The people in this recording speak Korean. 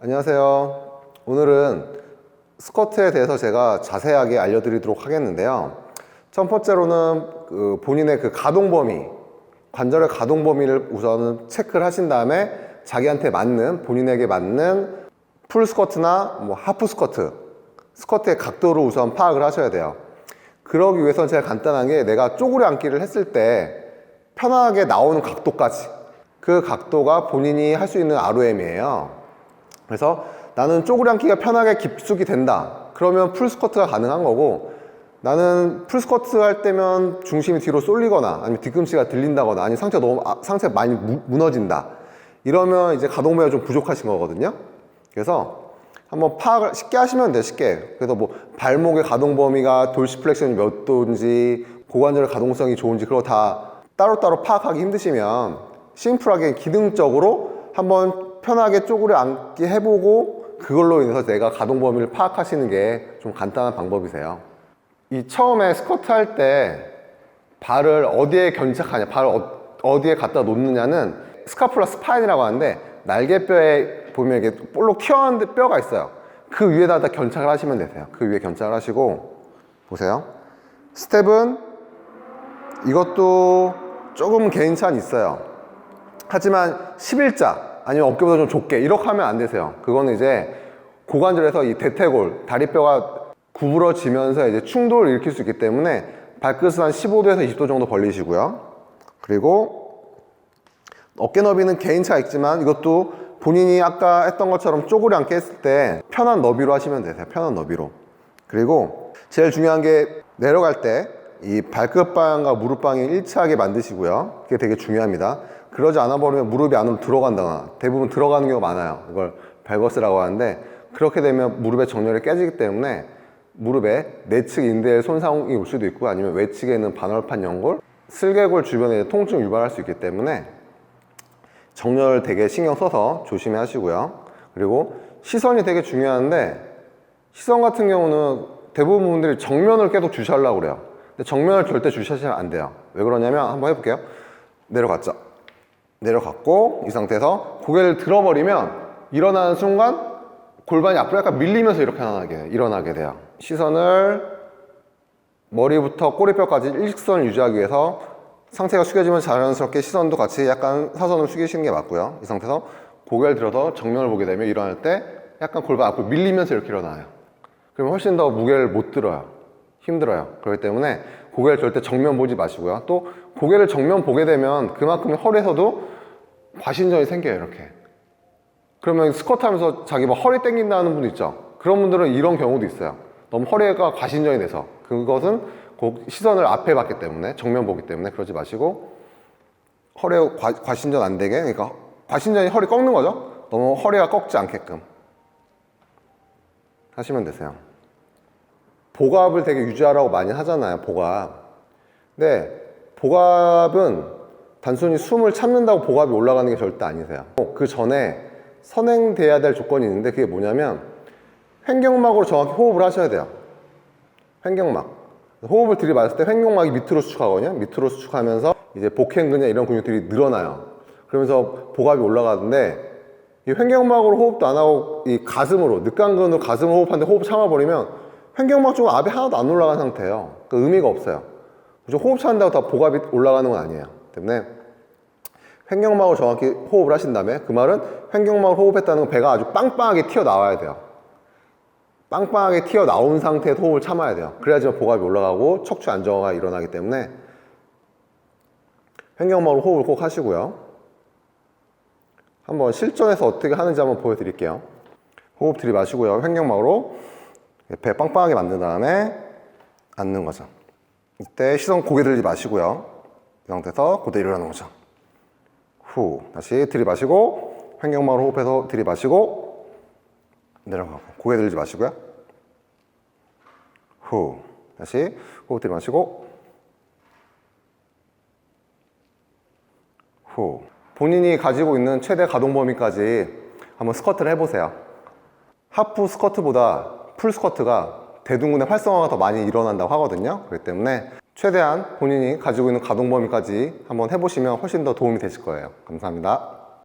안녕하세요. 오늘은 스쿼트에 대해서 제가 자세하게 알려드리도록 하겠는데요. 첫 번째로는 그 본인의 그 가동 범위, 관절의 가동 범위를 우선은 체크를 하신 다음에 자기한테 맞는, 본인에게 맞는 풀 스쿼트나 뭐 하프 스쿼트, 스쿼트의 각도를 우선 파악을 하셔야 돼요. 그러기 위해서는 제가 간단한 게 내가 쪼그려 앉기를 했을 때 편하게 나오는 각도까지 그 각도가 본인이 할 수 있는 ROM이에요. 그래서 나는 쪼그려 앉기가 편하게 깊숙이 된다. 그러면 풀 스쿼트가 가능한 거고 나는 풀 스쿼트 할 때면 중심이 뒤로 쏠리거나 아니면 뒤꿈치가 들린다거나 아니면 상체가 너무 아, 상체가 많이 무, 무너진다. 이러면 이제 가동범위가 좀 부족하신 거거든요. 그래서 한번 파악을 쉽게 하시면 돼요, 쉽게. 그래서 뭐 발목의 가동 범위가 돌시플렉션이 몇 도인지 고관절의 가동성이 좋은지 그거 다 따로따로 파악하기 힘드시면 심플하게 기능적으로 한번 편하게 쪼그려 앉기 해보고 그걸로 인해서 내가 가동 범위를 파악하시는 게 좀 간단한 방법이세요. 이 처음에 스쿼트 할 때 발을 어디에 견착하냐, 발을 어, 어디에 갖다 놓느냐는 스카풀라 스파인이라고 하는데 날개뼈에 보면 이게 볼록 튀어나온 뼈가 있어요. 그 위에다 다 견착을 하시면 되세요. 그 위에 견착을 하시고 보세요. 스텝은 이것도 조금 개인 차는 있어요. 하지만 11자 아니면 어깨보다 좀 좁게 이렇게 하면 안 되세요. 그거는 이제 고관절에서 이 대퇴골 다리뼈가 구부러지면서 이제 충돌을 일으킬 수 있기 때문에 발끝을 한 15도에서 20도 정도 벌리시고요. 그리고 어깨 너비는 개인차가 있지만 이것도 본인이 아까 했던 것처럼 쪼그려 앉게 했을 때 편한 너비로 하시면 되세요. 편한 너비로. 그리고 제일 중요한 게 내려갈 때 이 발끝방과 무릎방이 일치하게 만드시고요. 그게 되게 중요합니다. 그러지 않아 버리면 무릎이 안으로 들어간다거나 대부분 들어가는 경우가 많아요. 이걸 벨거스라고 하는데 그렇게 되면 무릎의 정렬이 깨지기 때문에 무릎에 내측 인대에 손상이 올 수도 있고 아니면 외측에 있는 반월판 연골, 슬개골 주변에 통증을 유발할 수 있기 때문에 정렬 되게 신경 써서 조심히 하시고요. 그리고 시선이 되게 중요한데 시선 같은 경우는 대부분 분들이 정면을 계속 주시하려고 그래요. 근데 정면을 절대 주시하시면 안 돼요. 왜 그러냐면 한번 해볼게요. 내려갔죠. 내려갔고 이 상태에서 고개를 들어버리면 일어나는 순간 골반이 앞으로 약간 밀리면서 이렇게 일어나게, 일어나게 돼요. 시선을 머리부터 꼬리뼈까지 일직선을 유지하기 위해서 상체가 숙여지면 자연스럽게 시선도 같이 약간 사선을 숙이시는 게 맞고요. 이 상태에서 고개를 들어서 정면을 보게 되면 일어날 때 약간 골반 앞으로 밀리면서 이렇게 일어나요. 그러면 훨씬 더 무게를 못 들어요. 힘들어요. 그렇기 때문에 고개를 절대 정면 보지 마시고요. 또 고개를 정면 보게 되면 그만큼 허리에서도 과신전이 생겨요. 이렇게. 그러면 스쿼트 하면서 자기 막 허리 땡긴다는 분도 있죠. 그런 분들은 이런 경우도 있어요. 너무 허리가 과신전이 돼서 그것은 그 시선을 앞에 봤기 때문에 정면 보기 때문에 그러지 마시고 허리에 과, 과신전 안 되게 그러니까 과신전이 허리 꺾는 거죠. 너무 허리가 꺾지 않게끔 하시면 되세요. 복압을 되게 유지하라고 많이 하잖아요. 복압. 근데 복압은 단순히 숨을 참는다고 복압이 올라가는 게 절대 아니세요. 그 전에 선행돼야 될 조건이 있는데 그게 뭐냐면 횡격막으로 정확히 호흡을 하셔야 돼요. 횡격막. 호흡을 들이마실 때 횡격막이 밑으로 수축하거든요. 밑으로 수축하면서 이제 복행근이나 이런 근육들이 늘어나요. 그러면서 복압이 올라가는데 이 횡격막으로 호흡도 안 하고 이 가슴으로 늑간근으로 가슴을 호흡하는데 호흡 참아버리면 횡격막 쪽은 압이 하나도 안 올라간 상태예요. 그 의미가 없어요. 호흡 참는다고 다 복압이 올라가는 건 아니에요. 때문에 횡격막을 정확히 호흡을 하신 다음에 그 말은 횡격막을 호흡했다는 건 배가 아주 빵빵하게 튀어나와야 돼요. 빵빵하게 튀어나온 상태에서 호흡을 참아야 돼요. 그래야지만 복압이 올라가고 척추 안정화가 일어나기 때문에 횡격막으로 호흡을 꼭 하시고요. 한번 실전에서 어떻게 하는지 한번 보여드릴게요. 호흡 들이마시고요. 횡격막으로 배 빵빵하게 만든 다음에 앉는 거죠. 이때 시선 고개 들지 마시고요. 이 상태에서 그대로 일어나는 거죠. 후 다시 들이마시고 횡격막으로 호흡해서 들이마시고 내려가고 고개 들지 마시고요. 후 다시 호흡 들이마시고 후 본인이 가지고 있는 최대 가동 범위까지 한번 스쿼트를 해보세요. 하프 스쿼트보다 풀 스쿼트가 대둔근의 활성화가 더 많이 일어난다고 하거든요. 그렇기 때문에 최대한 본인이 가지고 있는 가동 범위까지 한번 해보시면 훨씬 더 도움이 되실 거예요. 감사합니다.